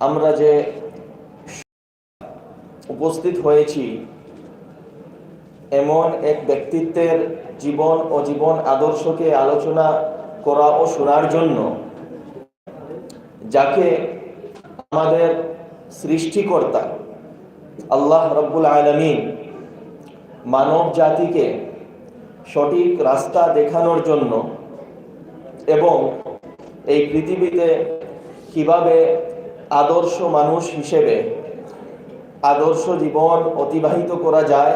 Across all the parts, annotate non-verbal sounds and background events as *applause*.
আমরা যে উপস্থিত হয়েছি, এমন এক ব্যক্তিত্বের জীবন ও জীবন আদর্শকে আলোচনা করা ও শোনার জন্য যাকে আমাদের সৃষ্টিকর্তা আল্লাহ রব্বুল আলমিন মানব জাতিকে সঠিক রাস্তা দেখানোর জন্য এবং এই পৃথিবীতে কীভাবে আদর্শ মানুষ হিসেবে আদর্শ জীবন অতিবাহিত করা যায়,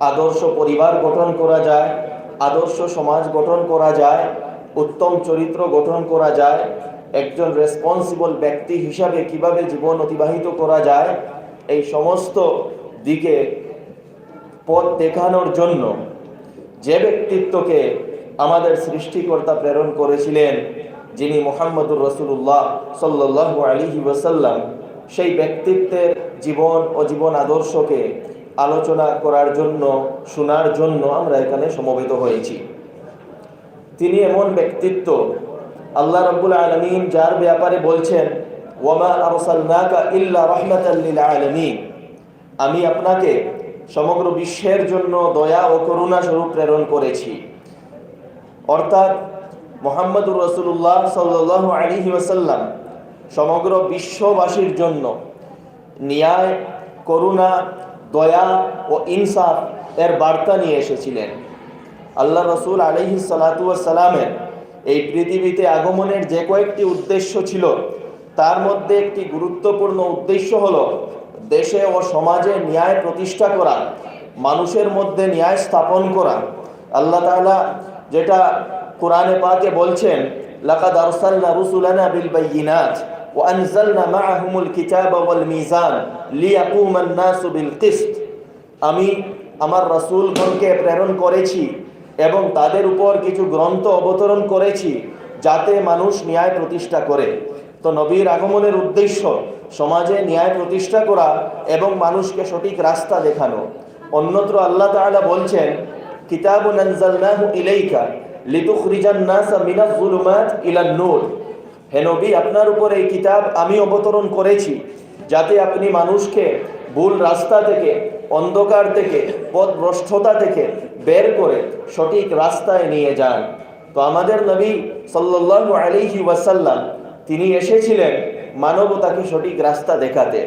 আদর্শ পরিবার গঠন করা যায়, আদর্শ সমাজ গঠন করা যায়, উত্তম চরিত্র গঠন করা যায়, একজন রেসপন্সিবল ব্যক্তি হিসাবে কীভাবে জীবন অতিবাহিত করা যায়, এই সমস্ত দিকে পথ দেখানোর জন্য যে ব্যক্তিত্বকে আমাদের সৃষ্টিকর্তা প্রেরণ করেছিলেন যিনি মোহাম্মদুর রসুল্লাহ সাল্লু আলিহি ওয়াসাল্লাম, সেই ব্যক্তিত্বের জীবন ও জীবন আদর্শকে আলোচনা করার জন্য, শোনার জন্য আমরা এখানে সমবেত হয়েছি। তিনি এমন ব্যক্তিত্ব, আল্লাহ রব্বুল আলমিন যার ব্যাপারে বলছেন ইল্লা আমি আপনাকে সমগ্র বিশ্বের জন্য দয়া ও করুণা স্বরূপ প্রেরণ করেছি। অর্থাৎ মোহাম্মদুর রসুল্লাহ সাল্লাহ আলিহি ওসাল্লাম সমগ্র বিশ্ববাসীর জন্য ন্যায়, করুণা, দয়া ও ইনসাফ এর বার্তা নিয়ে এসেছিলেন। আল্লাহ রসুল আলহি সালাতামের এই পৃথিবীতে আগমনের যে কয়েকটি উদ্দেশ্য ছিল, তার মধ্যে একটি গুরুত্বপূর্ণ উদ্দেশ্য হল দেশে ও সমাজে ন্যায় প্রতিষ্ঠা করা, মানুষের মধ্যে ন্যায় স্থাপন করা। আল্লাহ তাআলা যেটা কোরআনে পাকে বলছেন, লাকাদ আরসালনা রুসুলানা বিল বাইয়িনাত ওয়া আনজালনা মাআহুমুল কিতাবা ওয়াল মিজান লিয়াকুমান নাসু বিল কিসত। আমি আমার রাসূলগণকে প্রেরণ করেছি এবং তাদের উপর কিছু গ্রন্থ অবতরণ করেছি যাতে মানুষ ন্যায় প্রতিষ্ঠা করে। তো নবীর আগমনের উদ্দেশ্য, সমাজে ন্যায় প্রতিষ্ঠা করা এবং মানুষকে সঠিক রাস্তা দেখানো। অন্যত্র আল্লাহ তাআলা বলছেন, কিতাবুন আনজালনাহু ইলাইকা লিতুখরিজান নাসা মিনাজ যুলুমাত ইলান নূর। হে নবী, আপনার উপর এই কিতাব আমি অবতরণ করেছি, যাতে আপনি মানুষকে ভুল রাস্তা থেকে, অন্ধকার থেকে, পথভ্রষ্টতা থেকে বের করে সঠিক রাস্তায় নিয়ে যান। তো আমাদের নবী সাল্লাল্লাহু আলাইহি ওয়াসাল্লাম, তিনি এসেছিলেন মানবতাকে সঠিক রাস্তা দেখাতে।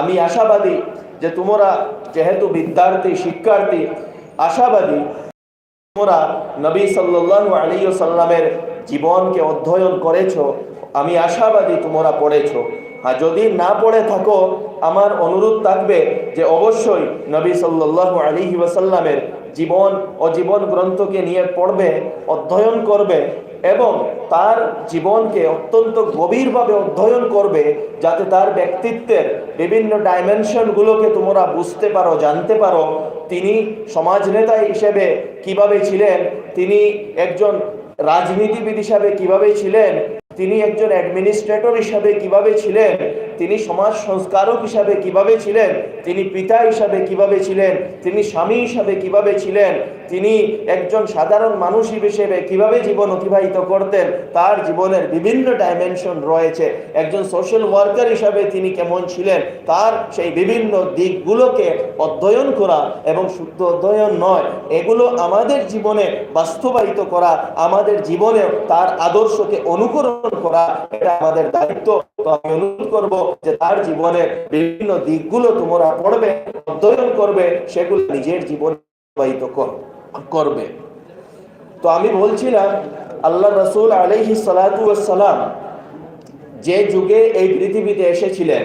আমি আশাবাদী যে তোমরা যেহেতু বিদ্যার্থী, শিক্ষার্থী, আশাবাদী তোমরা নবী সাল্লু আলী সাল্লামের জীবনকে অধ্যয়ন করেছ, আমি আশাবাদী তোমরা পড়েছ। আর যদি না পড়ে থাকো, আমার অনুরোধ থাকবে যে অবশ্যই নবী সাল্লু আলী ওয়াসাল্লামের জীবন ও জীবন গ্রন্থকে নিয়ে পড়বে, অধ্যয়ন করবে এবং তার জীবনকে অত্যন্ত গভীরভাবে অধ্যয়ন করবে যাতে তার ব্যক্তিত্বের বিভিন্ন ডাইমেনশনগুলোকে তোমরা বুঝতে পারো, জানতে পারো। তিনি সমাজ নেতা হিসেবে কীভাবে ছিলেন, তিনি একজন রাজনীতিবিদ হিসাবে কীভাবে ছিলেন, তিনি একজন অ্যাডমিনিস্ট্রেটর হিসাবে কীভাবে ছিলেন তিনি সমাজ সংস্কারক হিসাবে কীভাবে ছিলেন, তিনি পিতা হিসাবে কীভাবে ছিলেন, তিনি স্বামী হিসাবে কীভাবে ছিলেন, তিনি একজন সাধারণ মানুষ হিসেবে কীভাবে জীবন অতিবাহিত করতেন, তার জীবনের বিভিন্ন ডাইমেনশন রয়েছে। একজন সোশ্যাল ওয়ার্কার হিসাবে তিনি কেমন ছিলেন, তার সেই বিভিন্ন দিকগুলোকে অধ্যয়ন করা এবং শুদ্ধ অধ্যয়ন নয়, এগুলো আমাদের জীবনে বাস্তবায়িত করা, আমাদের জীবনে তার আদর্শকে অনুকরণ করা, এটা আমাদের দায়িত্ব। অনুরোধ করব যে তার বিভিন্ন দিকগুলো তোমরা পড়বে, অধ্যয়ন করবে, সেগুলো নিজের করবে। তো আমি বলছিলাম, আল্লাহ রসুল আলহি সালাম যে যুগে এই পৃথিবীতে এসেছিলেন,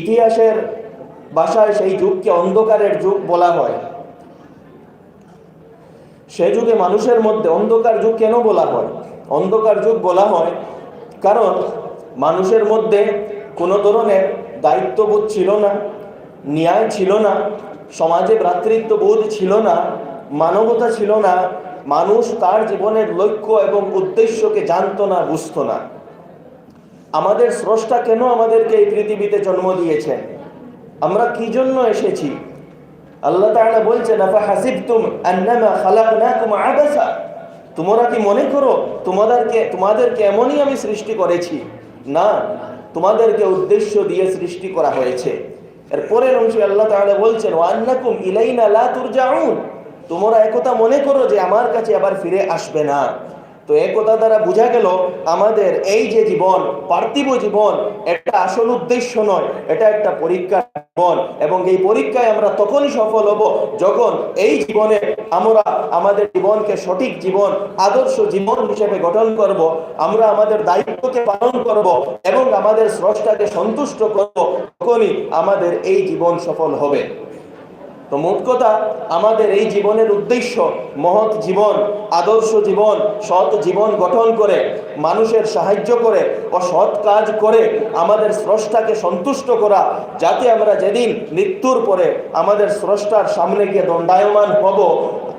ইতিহাসের ভাষায় সেই যুগকে অন্ধকারের যুগ বলা হয়। সে যুগে মানুষের মধ্যে অন্ধকার যুগ কেন বলা হয়? অন্ধকার যুগ বলা হয় কারণ মানুষের মধ্যে কোনো ধরনের দায়িত্ববোধ ছিল না, ন্যায় ছিল না, সমাজে ভ্রাতৃত্ববোধ ছিল না, মানবতা ছিল না, মানুষ তার জীবনের লক্ষ্য এবং উদ্দেশ্যকে জানতো না, বুঝতো না। আমাদের স্রষ্টা কেন আমাদেরকে এই পৃথিবীতে জন্ম দিয়েছেন? আমরা কি জন্য এসেছি? আল্লাহ তাআলা বলছেন, আফা হাসিবতুম আন্নামা খালাকনাকুম আবাসা? তোমরা কি মনে করো, তোমাদেরকে তোমাদেরকে এমনই আমি সৃষ্টি করেছি? না, তোমাদেরকে উদ্দেশ্য দিয়ে সৃষ্টি করা হয়েছে। এর পরের অংশে আল্লাহ তাহলে বলছেন ওয়ান্নাকুম ইলাইনা লা তুরজাউন। তোমরা একথা মনে করো যে আমার কাছে আবার ফিরে আসবে না। তো একথা দ্বারা বোঝা গেল, আমাদের এই যে জীবন, পার্থিব জীবন একটা আসল উদ্দেশ্য নয়, এটা একটা পরীক্ষা জীবন। এবং এই পরীক্ষায় আমরা তখনই সফল হব যখন এই জীবনে আমরা আমাদের জীবনকে সঠিক জীবন, আদর্শ জীবন হিসেবে গঠন করব, আমরা আমাদের দায়িত্বকে পালন করব এবং আমাদের স্রষ্টাকে সন্তুষ্ট করব, তখনই আমাদের এই জীবন সফল হবে। তো মোট কথা, আমাদের এই জীবনের উদ্দেশ্য মহৎ জীবন, আদর্শ জীবন, সৎ জীবন গঠন করে, মানুষের সাহায্য করে ও সৎ কাজ করে আমাদের স্রষ্টাকে সন্তুষ্ট করা, যাতে আমরা যেদিন মৃত্যুর পরে আমাদের স্রষ্টার সামনে গিয়ে দণ্ডায়মান হব,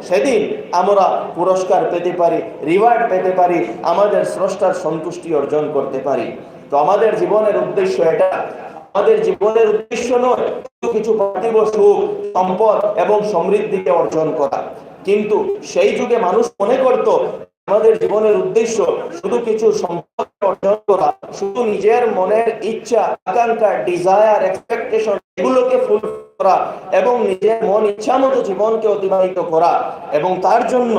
সেদিন আমরা পুরস্কার পেতে পারি রিওয়ার্ড পেতে পারি, আমাদের স্রষ্টার সন্তুষ্টি অর্জন করতে পারি। তো আমাদের জীবনের উদ্দেশ্য এটা আমাদের জীবনের উদ্দেশ্য নয় কিছু পার্থিব সুখ, সম্পদ এবং সমৃদ্ধিকে অর্জন করা। কিন্তু সেই যুগে মানুষ মনে করত, আমাদের জীবনের উদ্দেশ্য শুধু কিছু সম্পদ অর্জন করা, শুধু নিজের মনের ইচ্ছা, আকাঙ্ক্ষা ডিজায়ার এক্সপেকটেশন এগুলোকে ফুল করা এবং নিজের মন ইচ্ছা মতো জীবনকে অতিবাহিত করা এবং তার জন্য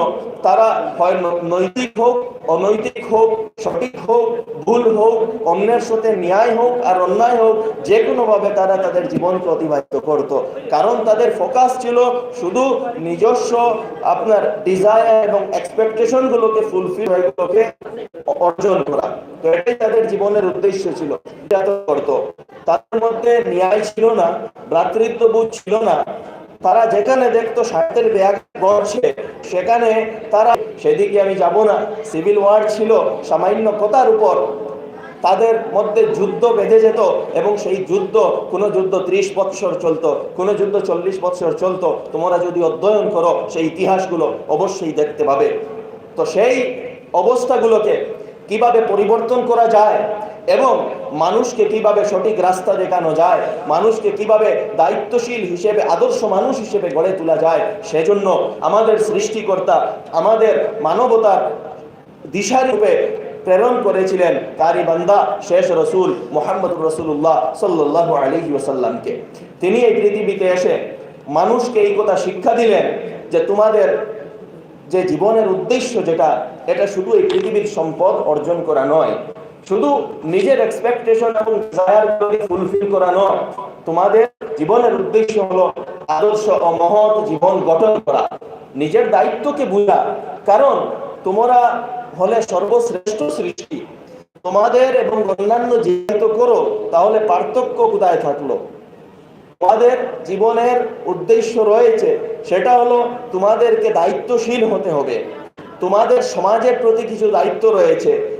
তারা হয় নৈতিক হোক, অনৈতিক হোক, সঠিক হোক, ভুল হোক, অন্যের সাথে ন্যায় হোক আর অন্যায় হোক যে কোনোভাবে তারা তাদের জীবনকে অতিবাহিত করত। কারণ তাদের ফোকাস ছিল শুধু নিজস্ব আপনার ডিজায়ার এবং এক্সপেকটেশন গুলোকে ফুলফিল এগুলোকে অর্জন করা। তো এটাই তাদের জীবনের উদ্দেশ্য ছিল। এটা তো তাদের মধ্যে ন্যায় ছিল না ভ্রাতৃত্ববোধ ছিল না। তারা যেখানে দেখতো স্বার্থের ব্যাগ গড়ছে সেখানে তারা, সেদিকে আমি যাব না। সিভিল ওয়ার ছিল, সামান্য কথার উপর। তাদের মধ্যে যুদ্ধ বেঁধে যেত এবং সেই যুদ্ধ, কোনো যুদ্ধ ত্রিশ বৎসর চলতো, কোনো যুদ্ধ চল্লিশ বৎসর চলতো। তোমরা যদি অধ্যয়ন করো সেই ইতিহাসগুলো অবশ্যই দেখতে পাবে। তো সেই অবস্থাগুলোকে কীভাবে পরিবর্তন করা যায়? এবং মানুষকে কীভাবে সঠিক রাস্তা দেখানো যায়, মানুষকে কীভাবে দায়িত্বশীল হিসেবে, আদর্শ মানুষ হিসেবে গড়ে তোলা যায়, সেজন্য আমাদের সৃষ্টিকর্তা আমাদের মানবতার দিশারূপে প্রেরণ করেছিলেন কারি বান্দা শেষ রসুল মোহাম্মদ রসুল্লাহ সাল্লাহ আলহি ওসাল্লামকে তিনি এই পৃথিবীতে এসে মানুষকে এই কথা শিক্ষা দিলেন যে তোমাদের যে জীবনের উদ্দেশ্য যেটা, এটা শুধু এই পৃথিবীর সম্পদ অর্জন করা নয় শুধু নিজের এক্সপেকটেশন এবং ডিজায়ারগুলোকে ফুলফিল করা নয়, তোমাদের জীবনের উদ্দেশ্য হলো আদর্শ ও মহৎ জীবন গঠন করা। নিজের দায়িত্বকে বুঝা। কারণ তোমরা হলে সর্বশ্রেষ্ঠ সৃষ্টি। তোমাদের এবং অন্যান্য জীবিত করো, তাহলে পার্থক্য কোথায় থাকল? তোমাদের জীবনের উদ্দেশ্য রয়েছে, সেটা হলো তোমাদেরকে দায়িত্বশীল হতে হবে। তোমাদের সমাজের প্রতি কিছু দায়িত্ব রয়েছে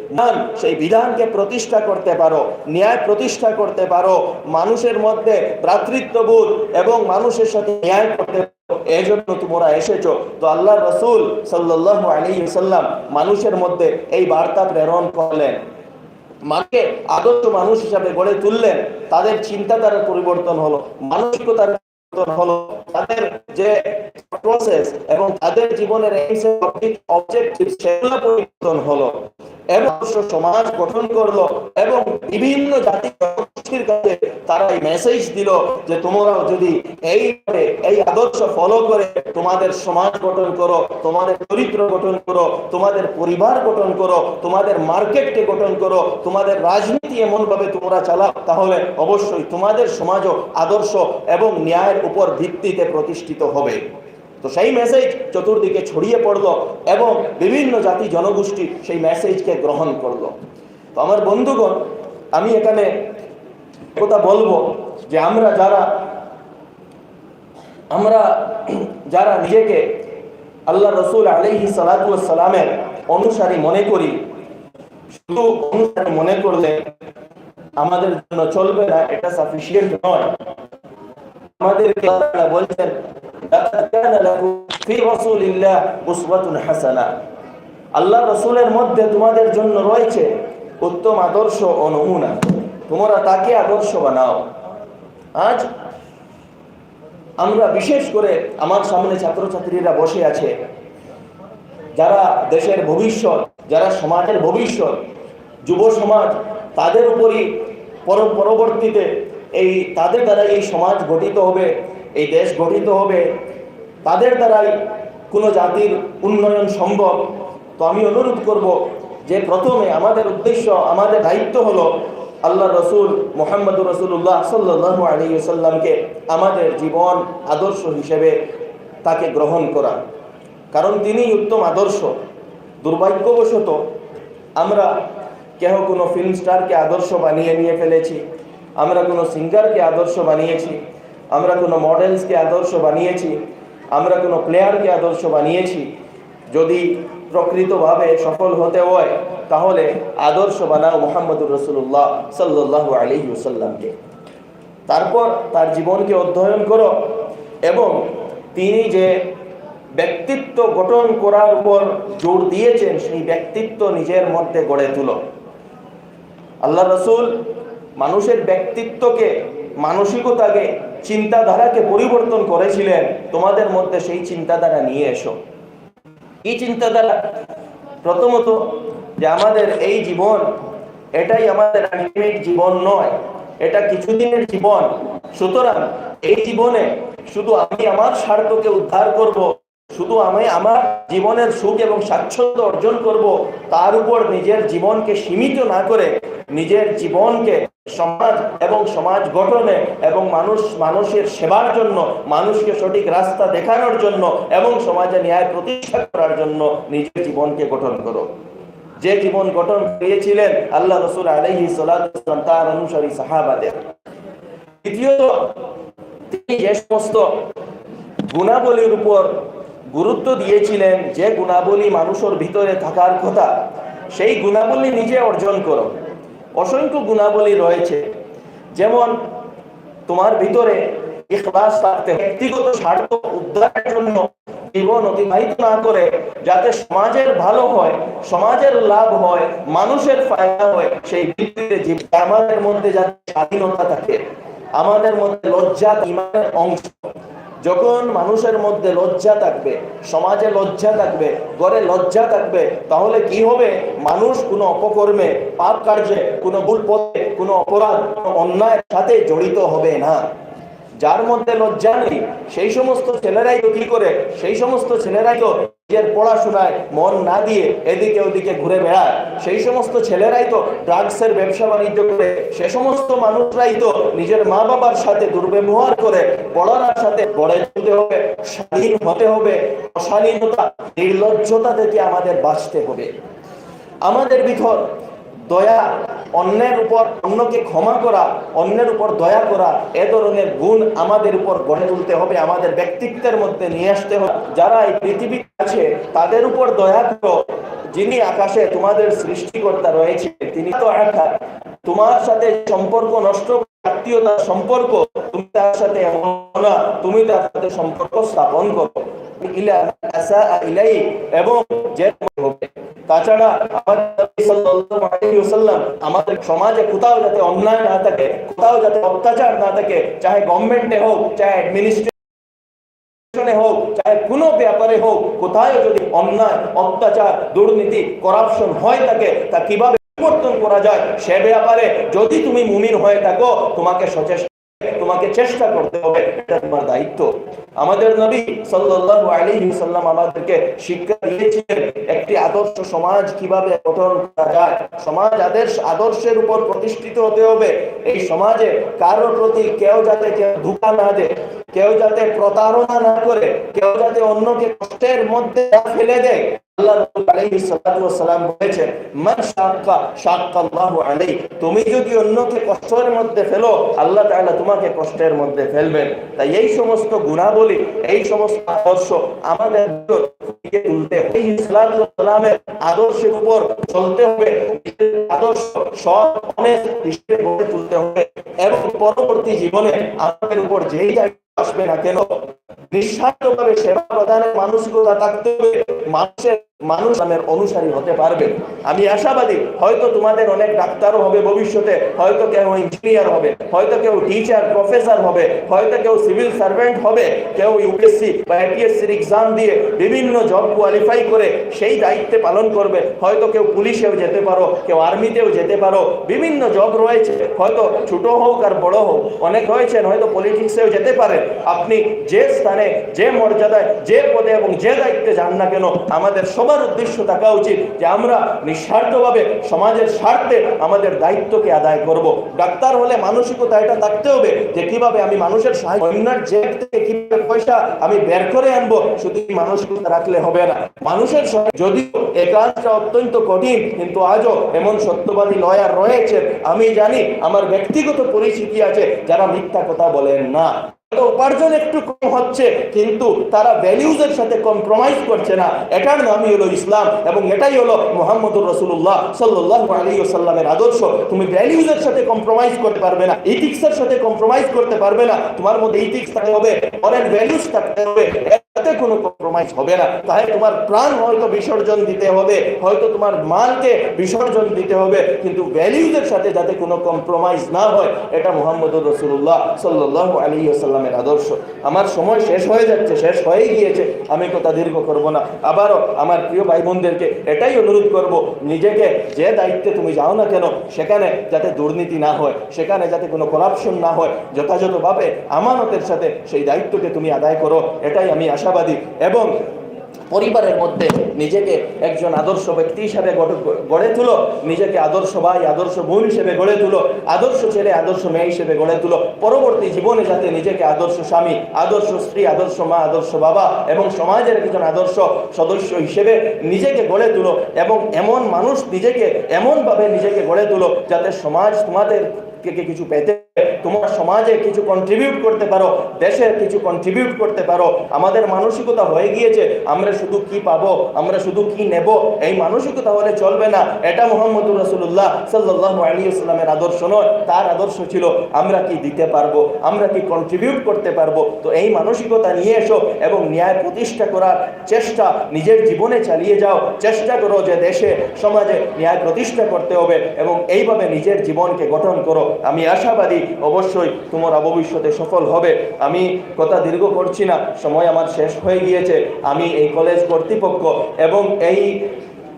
সেই বিধানকে প্রতিষ্ঠা করতে পারো, ন্যায় প্রতিষ্ঠা করতে পারো, মানুষের মধ্যে ভ্রাতৃত্ববোধ এবং মানুষের সাথে ন্যায় করতে এই জন্য তোমরা এসেছ। তো আল্লাহ রসুল সাল্লাহ আলী সাল্লাম মানুষের মধ্যে এই বার্তা প্রেরণ করলেন। মাকে আদর্শ মানুষ হিসাবে গড়ে তুললেন। তাদের চিন্তাধারার পরিবর্তন হলো, মানসিকতার পরিবর্তন হলো, তাদের যে প্রসেস এবং তাদের জীবনের অবজেক্টিভ সেগুলো পরিবর্তন হলো এবং সমাজ গঠন করল এবং বিভিন্ন জাতি জনগোষ্ঠীর কাছে তারা এই মেসেজ দিল যে তোমরাও যদি এই এই আদর্শ ফলো করে তোমাদের সমাজ গঠন করো, তোমাদের চরিত্র গঠন করো, তোমাদের পরিবার গঠন করো, তোমাদের মার্কেটকে গঠন করো, তোমাদের রাজনীতি এমনভাবে তোমরা চালাও, তাহলে অবশ্যই তোমাদের সমাজও আদর্শ এবং ন্যায়ের উপর ভিত্তিতে প্রতিষ্ঠিত হবে। তো সেই মেসেজ চতুর্দিকে ছড়িয়ে পড়ল এবং বিভিন্ন জাতি জনগোষ্ঠী সেই মেসেজকে গ্রহণ করল। তো আমার বন্ধুগণ, আমি এখানে কথা বলব যে আমরা যারা আমরা যারা নিজেকে আল্লাহ রসুল আলহি সালামের অনুসারী মনে করি, শুধু অনুসারী মনে করলে আমাদের জন্য চলবে না, এটা সাফিসিয়েন্ট নয়। আমাদেরকে বলছেন আল্লাহ রসুলের মধ্যে তোমাদের জন্য রয়েছে উত্তম আদর্শ ও নমুনা। তোমরা তাকে আদর্শ বানাও। আজ আমরা বিশেষ করে আমার সামনে ছাত্রছাত্রীরা বসে আছে। যারা দেশের ভবিষ্যৎ, যারা সমাজের ভবিষ্যৎ, যুব সমাজ, তাদের উপরই পরবর্তীতে এই, তাদের দ্বারা এই সমাজ গঠিত হবে। এই দেশ গঠিত হবে, তাদের দ্বারাই কোনো জাতির উন্নয়ন সম্ভব। তো আমি অনুরোধ করব যে প্রথমে আমাদের উদ্দেশ্য, আমাদের দায়িত্ব হলো আল্লাহ রসুল মোহাম্মদ রসুল্লাহ সাল্লাহ আলী সাল্লামকে আমাদের জীবন আদর্শ হিসেবে তাকে গ্রহণ করা। কারণ তিনি উত্তম আদর্শ। দুর্ভাগ্যবশত আমরা কেহ কোনো ফিল্ম স্টারকে আদর্শ বানিয়ে নিয়ে ফেলেছি, আমরা কোনো সিঙ্গারকে আদর্শ বানিয়েছি আমরা কোনো মডেলসকে আদর্শ বানিয়েছি, আমরা কোনো প্লেয়ারকে আদর্শ বানিয়েছি। যদি প্রকৃতভাবে সফল হতে হয়, তাহলে আদর্শ বানাও মোহাম্মদুর রসুল্লাহ সাল্লাহ আলী সাল্লামকে তারপর তার জীবনকে অধ্যয়ন করো এবং তিনি যে ব্যক্তিত্ব গঠন করার উপর জোর দিয়েছেন, সেই ব্যক্তিত্ব নিজের মধ্যে গড়ে তুলো। আল্লাহ রসুল মানুষের ব্যক্তিত্বকে মানসিকতাকে, চিন্তাধারাকে পরিবর্তন করেছিলেন, তোমাদের মধ্যে সেই চিন্তাধারা নিয়ে এসো। এই চিন্তাধারা প্রথমত যে আমাদের এই জীবন, এটাই আমাদের আলটিমেট জীবন নয়, এটা কিছুদিনের জীবন। সুতরাং এই জীবনে শুধু আমি আমার স্বার্থকে উদ্ধার করব, শুধু আমি আমার জীবনের সুখ এবং স্বাচ্ছন্দ্য অর্জন করব, তার উপর নিজের জীবনকে সীমিত না করে নিজের জীবনকে সমাজ এবং সমাজ গঠনে এবং মানুষ, মানুষের সেবার জন্য, মানুষকে সঠিক রাস্তা দেখানোর জন্য এবং সমাজে ন্যায় প্রতিষ্ঠা করার জন্য নিজের জীবনকে গঠন করো। যে জীবন গঠন করিয়েছিলেন আল্লাহ রসুল আলহি সালাম তার অনুসারী সাহাবাদের। দ্বিতীয়ত, তিনি যে সমস্ত গুণাবলীর উপর গুরুত্ব দিয়েছিলেন, যে গুণাবলী মানুষের ভিতরে থাকার কথা, সেই গুণাবলী নিজে অর্জন করো। অসংখ্য গুণাবলী রয়েছে। যেমন তোমার ভিতরে ইখলাস থাকতে ব্যক্তিগত স্বার্থ উদ্ধারের জন্য জীবন অতিবাহিত না করে যাতে সমাজের ভালো হয়, সমাজের লাভ হয়, মানুষের ফায়দা হয়, সেই ভিত্তিতে আমাদের মধ্যে যাতে স্বাধীনতা থাকে, আমাদের মধ্যে লজ্জা ইমানের অংশ। যখন মানুষের মধ্যে লজ্জা থাকবে, সমাজে লজ্জা থাকবে, ঘরে লজ্জা থাকবে, তাহলে কি হবে? মানুষ কোনো অপকর্মে, পাপ কার্যে, কোনো ভুল পথে, কোনো অপরাধ অন্যায়ের সাথে জড়িত হবে না। যার মধ্যে লজ্জা নেই, সেই সমস্ত ছেলেরাই তো কি করে? সেই সমস্ত ছেলেরাই তো নিজের পড়াশোনায় মন না দিয়ে এদিকে ওদিকে ঘুরে বেড়ায়। সেই সমস্ত ছেলেরাই তো ড্রাগসের ব্যবসা বাণিজ্য করে। সে সমস্ত মানুষরাই তো নিজের মা বাবার সাথে দুর্ব্যবহার করে, পড়ানোর সাথে গড়ে তুলতে হবে, স্বাধীন হতে হবে। অশালীনতা, নির্লজ্জতা থেকে আমাদের বাঁচতে হবে। আমাদের ভিতর দয়া অন্যের উপর অন্যকে ক্ষমা করা, অন্যের উপর দয়া করা, এ ধরনের গুণ আমাদের উপর গড়ে তুলতে হবে, আমাদের ব্যক্তিত্বের মধ্যে নিয়ে আসতে হবে। যারা এই পৃথিবী আছে, তাদের উপর দয়া করো। যিনি আকাশে তোমাদের সৃষ্টিকর্তা রয়েছে, তিনি তো একা তোমার সাথে সম্পর্ক নষ্ট করে আত্মীয়তার সম্পর্ক, তুমি তার সাথে তুমি তার সাথে সম্পর্ক স্থাপন করো। ইলা ইলাই এবং যে হবে তাছাড়া আমাদের সমাজে কোথাও যাতে অন্যায় না থাকে, কোথাও যাতে অত্যাচার না থাকে, চাহে গভর্নমেন্টে হোক, চাহে হোক, চাহে কোনো ব্যাপারে হোক, কোথায় যদি অন্যায়, অত্যাচার, দুর্নীতি করাপশন হয় থাকে, তা কীভাবে পরিবর্তন করা যায়, সে ব্যাপারে যদি তুমি মুমিন হয়ে থাকো, তোমাকে সচেষ্ট, তোমাকে চেষ্টা করতে হবে, এটা তোমার দায়িত্ব। আমাদের নবী সাল্লাল্লাহু আলাইহি সাল্লাম আমাদেরকে শিক্ষা দিয়েছিলেন একটি আদর্শ সমাজ কীভাবে গঠন করা যায়? সমাজ আদর্শ আদর্শের উপর প্রতিষ্ঠিত হতে হবে। এই সমাজে কারোর প্রতি কেউ যাতে কেউ ধোকা না দেয়, কেউ যাতে প্রতারণা না করে, কেউ যাতে অন্যকে কষ্টের মধ্যে ফেলে দেয় তুমি যদি অন্যকে কষ্টের মধ্যে ফেলো, আল্লাহ তোমাকে কষ্টের মধ্যে ফেলবেন। তাই এই সমস্ত গুণাবলী, এই সমস্ত আদর্শ আমাদের আদর্শের উপর চলতে হবে। আদর্শ সৎ, অনেক হিসেবে গড়ে তুলতে হবে। এবং পরবর্তী জীবনে আমাদের উপর যেই আসবে না কেন, নিঃস্বার্থভাবে সেবা প্রদানের মানসিকতা থাকতে হবে। মানুষের মানুষ নামের অনুসারী হতে পারবে। আমি আশাবাদী, হয়তো তোমাদের অনেক ডাক্তারও হবে ভবিষ্যতে, হয়তো কেউ ইঞ্জিনিয়ার হবে, হয়তো কেউ টিচার প্রফেসর হবে, হয়তো কেউ সিভিল সার্ভেন্ট হবে, কেউ ইউপিএসসি বা এপিএসসির এক্সাম দিয়ে বিভিন্ন জব কোয়ালিফাই করে সেই দায়িত্বে পালন করবে। হয়তো কেউ পুলিশেও যেতে পারো, কেউ আর্মিতেও যেতে পারো, বিভিন্ন জব রয়েছে। হয়তো ছোট হোক আর বড় হোক, অনেক রয়েছেন, হয়তো পলিটিক্সেও যেতে পারেন। আপনি যে স্থানে, যে মর্যাদায়, যে পদে এবং যে দায়িত্বে যান না কেন, আমাদের সবার উদ্দেশ্য থাকা উচিত যে আমরা নিঃস্বার্থভাবে সমাজের স্বার্থে আমাদের দায়িত্বকে আদায় করব। ডাক্তার হলে মানসিকতা এটা থাকতে হবে যে কীভাবে আমি মানুষের সাহায্য অন্যার থেকে কীভাবে পয়সা আমি বের করে আনব, শুধু মানসিকতা রাখলে হবে না। মানুষের যদিও কাজটা অত্যন্ত কঠিন, কিন্তু আজও এমন সত্যবাদী লয়ার রয়েছে আমি জানি আমার ব্যক্তিগত পরিস্থিতি আছে যারা মিথ্যা কথা বলেন না। উপার্জন একটু কম হচ্ছে, কিন্তু তারা ভ্যালিউজের সাথে কম্প্রোমাইজ করছে না। এটার নামই হলো ইসলাম, এবং এটাই হলো মোহাম্মদুর রসুল্লাহ সাল্লাহ আলী সাল্লামের আদর্শ। তুমি ভ্যালিউজ এর সাথে কম্প্রোমাইজ করতে পারবে না ইথিক্সের সাথে কম্প্রোমাইজ করতে পারবে না। তোমার মধ্যে ইথিক্স থাকতে হবে অনেক ভ্যালিউজ থাকতে হবে। এতে কোনো কম্প্রোমাইজ হবে না। তাই তোমার প্রাণ হয়তো বিসর্জন দিতে হবে, হয়তো তোমার মালকে বিসর্জন দিতে হবে, কিন্তু ভ্যালিউজের সাথে যাতে কোনো কম্প্রোমাইজ না হয়, এটা মোহাম্মদুর রসুল্লাহ সাল্লাহ আলী সাল্লামের আদর্শ। আমার সময় শেষ হয়ে যাচ্ছে, শেষ হয়ে গিয়েছে, আমি কথা দীর্ঘ করব না। আবারও আমার প্রিয় ভাই বোনদেরকে এটাই অনুরোধ করব, নিজেকে যে দায়িত্বে তুমি যাও না কেন, সেখানে যাতে দুর্নীতি না হয়, সেখানে যাতে কোনো করাপশন না হয়, যথাযথভাবে আমানতের সাথে সেই দায়িত্বকে তুমি আদায় করো, এটাই আমি আশাবাদী এবং পরিবারের মধ্যে নিজেকে একজন আদর্শ ব্যক্তি হিসাবে গড়ে- তুলো, নিজেকে আদর্শ ভাই আদর্শ বোন হিসেবে গড়ে তুলো, আদর্শ ছেলে, আদর্শ মেয়ে হিসেবে গড়ে তুলো, পরবর্তী জীবনে যাতে নিজেকে আদর্শ স্বামী, আদর্শ স্ত্রী, আদর্শ মা, আদর্শ বাবা এবং সমাজের একজন আদর্শ সদস্য হিসেবে নিজেকে গড়ে তুলো এবং এমন মানুষ নিজেকে এমনভাবে নিজেকে গড়ে তুলো যাতে সমাজ তোমাদের থেকে কিছু পেতে তোমার সমাজে কিছু কন্ট্রিবিউট করতে পারো, দেশের কিছু কন্ট্রিবিউট করতে পারো, আমাদের মানসিকতা হয়ে গিয়েছে, আমরা শুধু কি পাবো, আমরা শুধু কি নেব, এই মানসিকতা হলে চলবে না। এটা মোহাম্মদুর রসুল্লাহ সাল্লাহ আলী আদর্শ নয়, তার আদর্শ ছিল, আমরা কি দিতে পারব, আমরা কি কন্ট্রিবিউট করতে পারব। তো এই মানসিকতা নিয়ে এসো এবং ন্যায় প্রতিষ্ঠা করার চেষ্টা নিজের জীবনে চালিয়ে যাও। চেষ্টা করো যে দেশে, সমাজে ন্যায় প্রতিষ্ঠা করতে হবে এবং এইভাবে নিজের জীবনকে গঠন করো। আমি আশাবাদী অবশ্যই তোমরা ভবিষ্যতে সফল হবে। আমি কথা দীর্ঘ করছি না, সময় আমার শেষ হয়ে গিয়েছে। আমি এই কলেজ কর্তৃপক্ষ এবং এই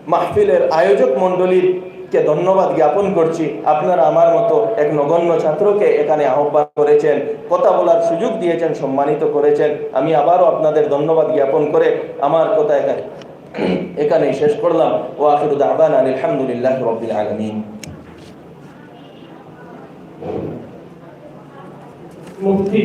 মাহফিলের আয়োজক মণ্ডলীর কে ধন্যবাদ জ্ঞাপন করছি। আপনারা আমার মতো এক নগণ্য ছাত্রকে এখানে আহ্বান করেছেন, কথা বলার সুযোগ দিয়েছেন, সম্মানিত করেছেন। আমি আবারও আপনাদের ধন্যবাদ জ্ঞাপন করে আমার কথা এখানে *clears throat* এখানেই শেষ করলাম। ও আখিরুদ আবান আলহামদুলিল্লাহ রবিল আলমিন। মুফতি